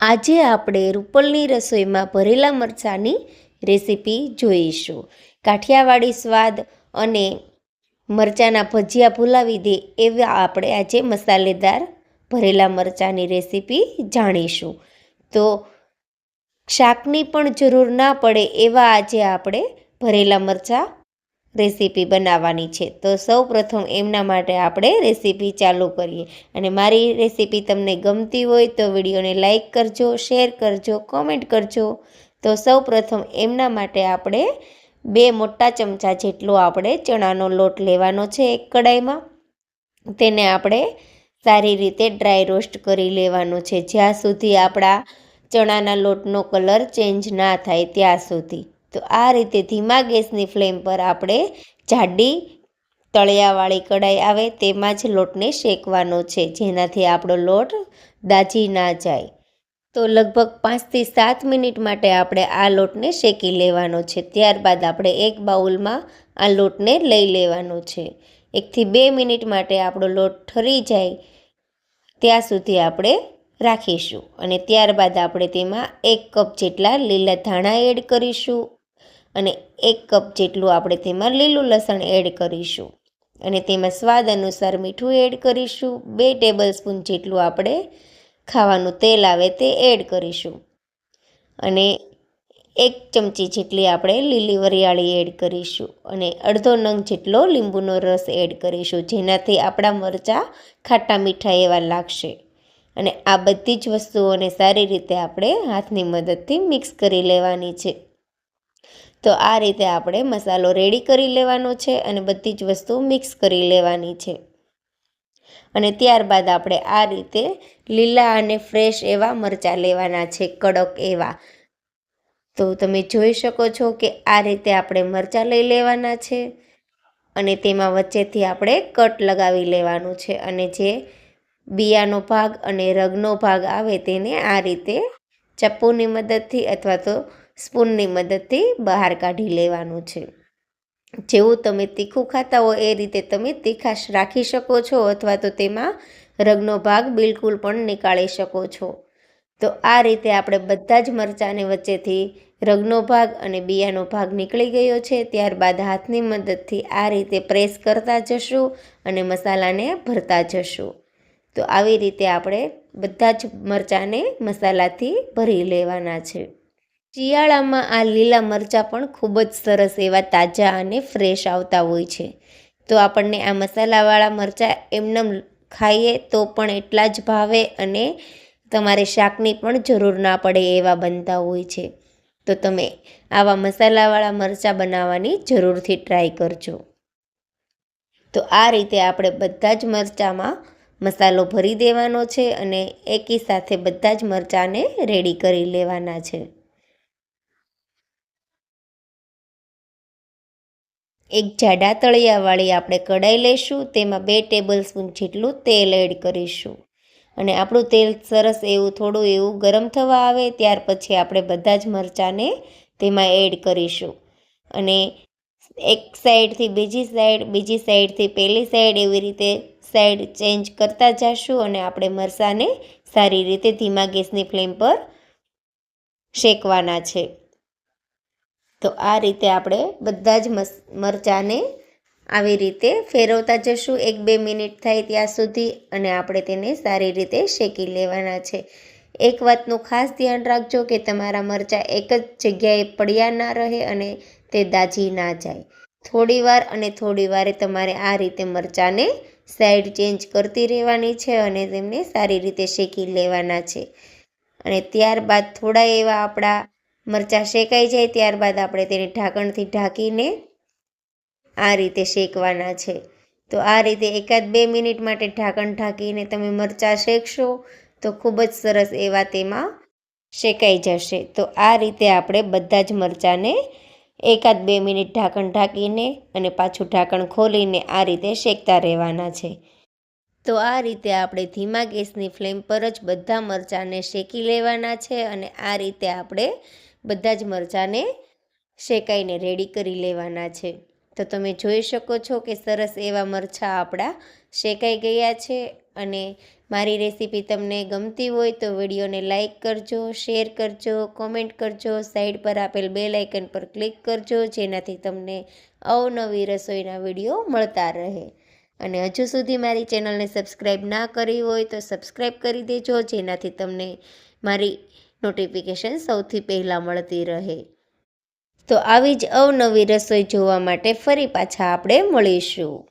આજે આપણે રૂપલની રસોઈમાં ભરેલા મરચાંની રેસીપી જોઈશું. કાઠિયાવાડી સ્વાદ અને મરચાંના ભજીયા ભૂલાવી દે એવા આપણે આજે મસાલેદાર ભરેલા મરચાંની રેસીપી જાણીશું. તો શાકની પણ જરૂર ના પડે એવા આજે આપણે ભરેલા મરચાં રેસીપી બનાવવાની છે. તો સૌ પ્રથમ એમના માટે આપણે રેસીપી ચાલુ કરીએ. અને મારી રેસીપી તમને ગમતી હોય તો વિડીયોને લાઇક કરજો, શેર કરજો, કોમેન્ટ કરજો. તો સૌ પ્રથમ એમના માટે આપણે બે મોટા ચમચા જેટલો આપણે ચણાનો લોટ લેવાનો છે એક કડાઈમાં. તેને આપણે સારી રીતે ડ્રાય રોસ્ટ કરી લેવાનો છે. જ્યાં સુધી આપણા ચણાના લોટનો કલર ચેન્જ ના થાય ત્યાં સુધી. તો આ રીતે ધીમા ગેસની ફ્લેમ પર આપણે જાડી તળિયાવાળી કઢાઈ આવે તેમાં જ લોટને શેકવાનો છે, જેનાથી આપણો લોટ દાજી ના જાય. તો લગભગ પાંચથી સાત મિનિટ માટે આપણે આ લોટને શેકી લેવાનો છે, ત્યારબાદ આપણે એક બાઉલમાં આ લોટને લઈ લેવાનો છે. એકથી બે મિનિટ માટે આપણો લોટ ઠરી જાય, ત્યાં સુધી આપણે રાખીશું અને ત્યારબાદ આપણે તેમાં એક કપ જેટલા લીલા ધાણા એડ કરીશું. અને એક કપ જેટલું આપણે તેમાં લીલું લસણ એડ કરીશું. અને તેમાં સ્વાદ અનુસાર મીઠું એડ કરીશું. બે ટેબલ સ્પૂન જેટલું આપણે ખાવાનું તેલ આવે તે એડ કરીશું. અને એક ચમચી જેટલી આપણે લીલી વરિયાળી એડ કરીશું. અને અડધો નંગ જેટલો લીંબુનો રસ એડ કરીશું, જેનાથી આપણા મરચાં ખાટા મીઠા એવા લાગશે. અને આ બધી જ વસ્તુઓને સારી રીતે આપણે હાથની મદદથી મિક્સ કરી લેવાની છે. તો આ રીતે આપણે મસાલો રેડી કરી લેવાનો છે અને બધી જ વસ્તુ મિક્સ કરી લેવાની છે. અને ત્યારબાદ આપણે આ રીતે લીલા અને ફ્રેશ એવા મરચાં લેવાના છે, કડક એવા. તો તમે જોઈ શકો છો કે આ રીતે આપણે મરચાં લઈ લેવાના છે અને તેમાં વચ્ચેથી આપણે કટ લગાવી લેવાનું છે અને જે બિયાનો ભાગ અને રગનો ભાગ આવે તેને આ રીતે ચપ્પુની મદદથી અથવા તો સ્પૂનની મદદથી બહાર કાઢી લેવાનું છે. જેવું તમે તીખું ખાતા હો એ રીતે તમે તીખાશ રાખી શકો છો અથવા તો તેમાં રગનો ભાગ બિલકુલ પણ નીકાળી શકો છો. તો આ રીતે આપણે બધા જ મરચાંને વચ્ચેથી રગનો ભાગ અને બિયાનો ભાગ નીકળી ગયો છે. ત્યારબાદ હાથની મદદથી આ રીતે પ્રેસ કરતા જશું અને મસાલાને ભરતા જશું. તો આવી રીતે આપણે બધા જ મરચાંને મસાલાથી ભરી લેવાના છે. શિયાળામાં આ લીલા મરચાં પણ ખૂબ જ સરસ એવા તાજા અને ફ્રેશ આવતા હોય છે. તો આપણને આ મસાલાવાળા મરચાં એમનેમ ખાઈએ તો પણ એટલા જ ભાવે અને તમારે શાકની પણ જરૂર ના પડે એવા બનતા હોય છે. તો તમે આવા મસાલાવાળા મરચાં બનાવવાની જરૂરથી ટ્રાય કરજો. તો આ રીતે આપણે બધા જ મરચાંમાં મસાલો ભરી દેવાનો છે અને એકી સાથે બધા જ મરચાંને રેડી કરી લેવાના છે. એક જાડા તળિયાવાળી આપણે કઢાઈ લઈશું તેમાં બે ટેબલ સ્પૂન જેટલું તેલ એડ કરીશું. અને આપણું તેલ સરસ એવું થોડું એવું ગરમ થવા આવે, ત્યાર પછી આપણે બધા જ મરચાંને તેમાં એડ કરીશું. અને એક સાઈડથી બીજી સાઈડ, બીજી સાઈડથી પહેલી સાઈડ એવી રીતે સાઈડ ચેન્જ કરતા જશું અને આપણે મરચાંને સારી રીતે ધીમા ગેસની ફ્લેમ પર શેકવાના છે. તો આ રીતે આપણે બધા જ મરચાંને આવી રીતે ફેરવતા જશું. એક બે મિનિટ થાય ત્યાં સુધી અને આપણે તેને સારી રીતે શેકી લેવાના છે. એક વાતનું ખાસ ધ્યાન રાખજો કે તમારા મરચાં એક જ જગ્યાએ પડ્યા ના રહે અને તે દાજી ના જાય. થોડી વાર અને થોડી વારે તમારે આ રીતે મરચાંને સાઈડ ચેન્જ કરતી રહેવાની છે અને તેમને સારી રીતે શેકી લેવાના છે. અને ત્યારબાદ થોડા એવા આપણા મરચાં શેકાઈ જાય ત્યારબાદ આપણે તેને ઢાંકણથી ઢાંકીને આ રીતે શેકવાના છે. તો આ રીતે એકાદ બે મિનિટ માટે ઢાંકણ ઢાંકીને તમે મરચાં શેકશો તો ખૂબ જ સરસ એવા તેમાં શેકાઈ જશે. તો આ રીતે આપણે બધા જ મરચાંને એકાદ બે મિનિટ ઢાંકણ ઢાંકીને અને પાછું ઢાંકણ ખોલીને આ રીતે શેકતા રહેવાના છે. તો આ રીતે આપણે ધીમા ગેસની ફ્લેમ પર જ બધા મરચાંને શેકી લેવાના છે અને આ રીતે આપણે બધા જ મરચાંને શેકાઈને રેડી કરી લેવાના છે. તો તમે જોઈ શકો છો કે સરસ એવા મરચાં આપણા શેકાઈ ગયા છે અને મારી રેસીપી તમને ગમતી હોય તો વિડીયોને લાઇક કરજો, શેર કરજો, કોમેન્ટ કરજો, સાઈડ પર આપેલ બેલ આઇકન પર ક્લિક કરજો, જેનાથી તમને અવનવી રસોઈના વીડિયો મળતા રહે. અને હજુ સુધી મારી ચેનલને સબસ્ક્રાઈબ ના કરી હોય તો સબસ્ક્રાઈબ કરી દેજો, જેનાથી તમને મારી નોટિફિકેશન સૌથી પહેલાં મળતી રહે. તો આવી જ અવનવી રસોઈ જોવા માટે ફરી પાછા આપણે મળીશું.